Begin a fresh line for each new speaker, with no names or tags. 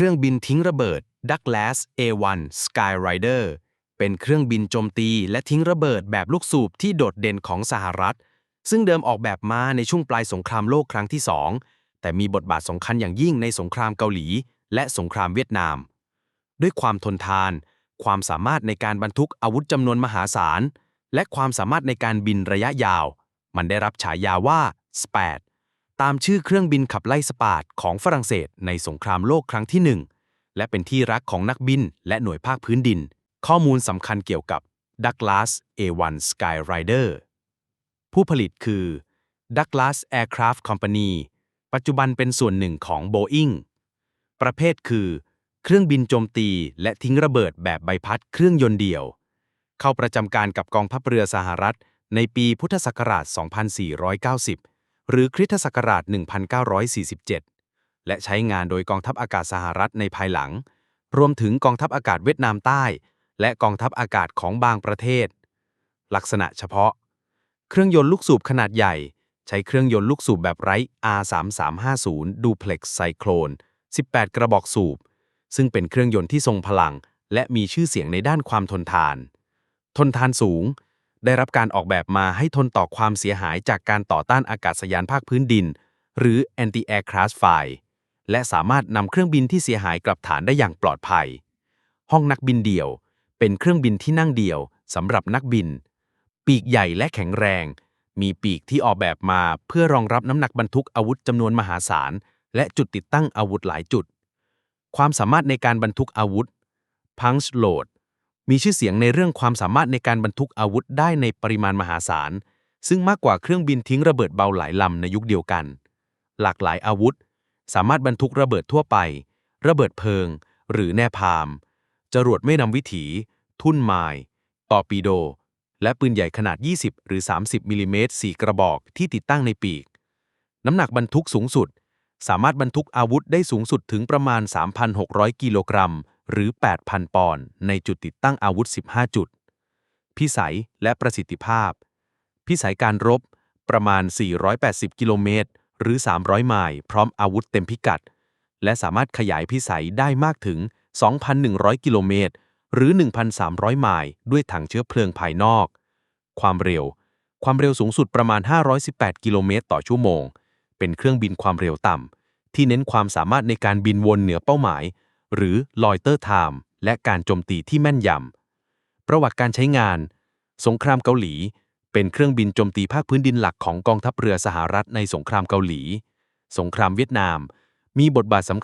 ครื่องบินทิ้งระเบิด Douglas A1 Skyrider เป็นเครื่องบินโจมตีและทิ้งระเบิดแบบลูกสูบที่โดดเด่นของสหรัฐ ซึ่งเดิมออกแบบมาในช่วงปลายสงครามโลกครั้งที่2แต่มีบทบาทสำคัญอย่างยิ่งในสงครามเกาหลี และสงครามเวียดนาม ด้วยความทนทาน ความสามารถในการบรรทุกอาวุธจำนวนมหาศาล และความสามารถในการบินระยะยาว มันได้รับฉายาว่า SPAD ตามชื่อเครื่องบินขับไล่สปาดของฝรั่งเศสในสงครามโลกครั้งที่1และเป็นที่รักของนักบินและหน่วยภาคพื้นดิน ข้อมูลสำคัญเกี่ยวกับ Douglas A1 Skyrider ผู้ผลิตคือ Douglas Aircraft Company ปัจจุบันเป็นส่วนหนึ่งของ Boeing ประเภทคือ เครื่องบินโจมตีและทิ้งระเบิดแบบใบพัดเครื่องยนต์เดี่ยว เข้าประจำการกับกองทัพเรือสหรัฐในปีพุทธศักราช 2490 หรือคริสตศักราช 1947 และใช้งานโดยกองทัพอากาศสหรัฐในภายหลัง รวมถึงกองทัพอากาศเวียดนามใต้ และกองทัพอากาศของบางประเทศ ลักษณะเฉพาะ เครื่องยนต์ลูกสูบขนาดใหญ่ ใช้เครื่องยนต์ลูกสูบแบบไร้ R3350 Duplex Cyclone 18 กระบอกสูบ ซึ่งเป็นเครื่องยนต์ที่ทรงพลัง และมีชื่อเสียงในด้านความทนทาน ทนทานสูง ได้รับการออกแบบมาให้ทนต่อความเสียหายจากการต่อต้านอากาศยานภาคพื้นดิน หรือ Anti-Aircraft Fire และสามารถนำเครื่องบินที่เสียหายกลับฐานได้อย่างปลอดภัย ห้องนักบินเดี่ยว เป็นเครื่องบินที่นั่งเดี่ยวสำหรับนักบิน ปีกใหญ่และแข็งแรง มีปีกที่ออกแบบมาเพื่อรองรับน้ำหนักบรรทุกอาวุธจำนวนมหาศาล และจุดติดตั้งอาวุธหลายจุด ความสามารถในการบรรทุกอาวุธ Punch Load มีชื่อเสียงในเรื่องความสามารถในการบรรทุกอาวุธได้ในปริมาณมหาศาล ซึ่งมากกว่าเครื่องบินทิ้งระเบิดเบาหลายลำในยุคเดียวกัน หลากหลายอาวุธ สามารถบรรทุกระเบิดทั่วไป ระเบิดเพลิง หรือแนพาม จรวดไม่นำวิถี ทุ่นไมล์ตอปิโด และปืนใหญ่ขนาด 20 หรือ 30มิลลิเมตร4กระบอกที่ติดตั้งในปีก น้ำหนักบรรทุกสูงสุด สามารถบรรทุกอาวุธได้สูงสุดถึงประมาณ 3,600 กิโลกรัม หรือ 8,000 ปอนด์ในจุดติดตั้งอาวุธ 15 จุด พิสัยและประสิทธิภาพ พิสัยการรบประมาณ 480 กิโลเมตร หรือ 300 ไมล์พร้อมอาวุธเต็มพิกัด และสามารถขยายพิสัยได้มากถึง 2,100 กิโลเมตร หรือ 1,300 ไมล์ด้วยถังเชื้อเพลิงภายนอก ความเร็ว ความเร็วสูงสุดประมาณ 518 กิโลเมตรต่อชั่วโมง เป็นเครื่องบินความเร็วต่ำที่เน้นความสามารถในการบินวนเหนือเป้าหมาย หรือ loiter time และการโจมตีที่แม่นยำ ประวัติการใช้งาน สงครามเกาหลี เป็นเครื่องบินโจมตีภาคพื้นดินหลักของกองทัพเรือสหรัฐในสงครามเกาหลี สงครามเวียดนาม มีบทบาทสำคัญ